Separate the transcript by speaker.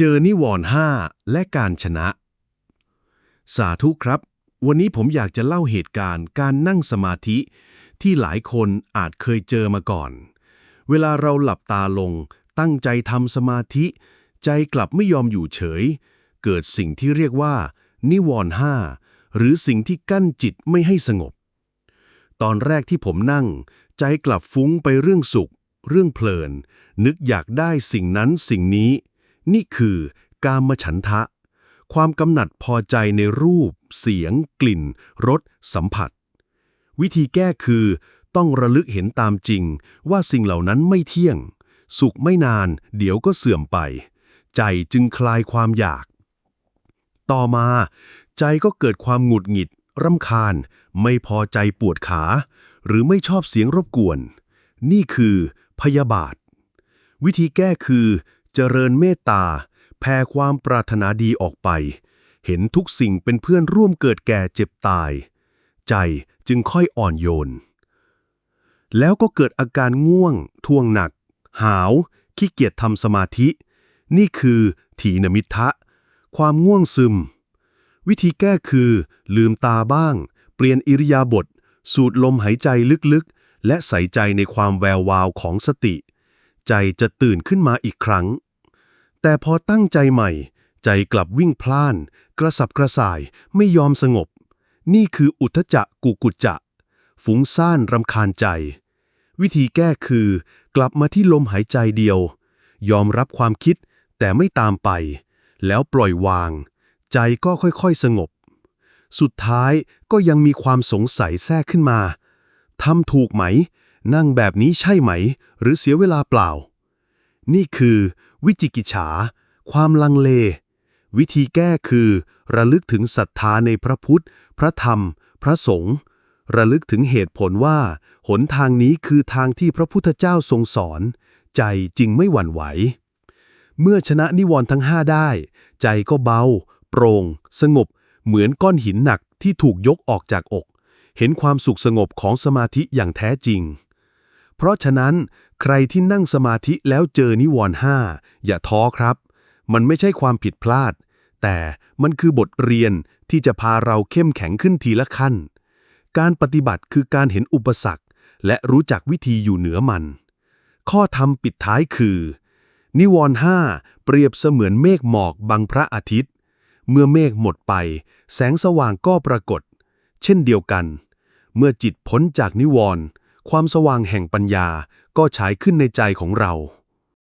Speaker 1: เจอนิวรณ์ห้าและการชนะ สาธุครับ วันนี้ผมอยากจะเล่าเหตุการณ์การนั่งสมาธิที่หลายคนอาจเคยเจอมาก่อน เวลาเราหลับตาลง ตั้งใจทำสมาธิ ใจกลับไม่ยอมอยู่เฉย เกิดสิ่งที่เรียกว่า นิวรณ์ห้าหรือสิ่งที่กั้นจิตไม่ให้สงบ ตอนแรกที่ผมนั่ง ใจกลับฟุ้งไปเรื่องสุข เรื่องเพลิน นึกอยากได้สิ่งนั้นสิ่งนี้ นี่คือกามฉันทะ ความกำหนัดพอใจในรูป เสียง กลิ่น รส สัมผัส วิธีแก้คือ ต้องระลึกเห็นตามจริง ว่าสิ่งเหล่านั้นไม่เที่ยง สุขไม่นาน เดี๋ยวก็เสื่อมไป ใจจึงคลายความอยาก ต่อมา ใจก็เกิดความหงุดหงิดรำคาญ ไม่พอใจปวดขา หรือไม่ชอบเสียงรบกวน นี่คือพยาบาท วิธีแก้คือ เจริญเมตตา แผ่ความปรารถนาดีออกไป เห็นทุกสิ่งเป็นเพื่อนร่วมเกิดแก่เจ็บตาย ใจจึงค่อยอ่อนโยน แล้วก็เกิดอาการง่วง ท่วงหนัก หาว ขี้เกียจทำสมาธิ นี่คือถีนมิทะ ความง่วงซึม วิธีแก้คือลืมตาบ้าง เปลี่ยนอิริยาบถสูดลมหายใจลึกๆ และใส่ใจในความแวววาวของสติ ใจจะตื่นขึ้นมาอีกครั้ง แต่พอตั้งใจใหม่ ใจกลับวิ่งพล่าน กระสับกระส่ายไม่ยอมสงบ นี่คืออุทจักกุกุจจะฟุ้งซ่านรำคาญใจ วิธีแก้คือกลับมาที่ลมหายใจเดียว ยอมรับความคิดแต่ไม่ตามไป แล้วปล่อยวาง ใจก็ค่อยๆสงบ สุดท้ายก็ยังมีความสงสัยแทรกขึ้นมาทำถูกไหม นั่งแบบนี้ใช่ไหม หรือเสียเวลาเปล่า นี่คือวิจิกิจฉา ความลังเล วิธีแก้คือ ระลึกถึงศรัทธาในพระพุทธ พระธรรม พระสงฆ์ระลึกถึงเหตุผลว่า หนทางนี้คือทางที่พระพุทธเจ้าทรงสอน ใจจึงไม่หวั่นไหว เมื่อชนะนิวรณ์ทั้งห้าได้ ใจก็เบา โปร่ง สงบ เหมือนก้อนหินหนักที่ถูกยกออกจากอก เห็นความสุขสงบของสมาธิอย่างแท้จริง เพราะฉะนั้นใครที่นั่งสมาธิแล้วเจอนิวรณ์ห้าอย่าท้อครับ มันไม่ใช่ความผิดพลาด แต่มันคือบทเรียนที่จะพาเราเข้มแข็งขึ้นทีละขั้น การปฏิบัติคือการเห็นอุปสรรค และรู้จักวิธีอยู่เหนือมัน ข้อธรรมปิดท้ายคือ นิวรณ์ห้าเปรียบเสมือนเมฆหมอกบังพระอาทิตย์ เมื่อเมฆหมดไป แสงสว่างก็ปรากฏ เช่นเดียวกัน เมื่อจิตพ้นจากนิวรณ์ ความสว่างแห่งปัญญาก็ฉายขึ้นในใจของเรา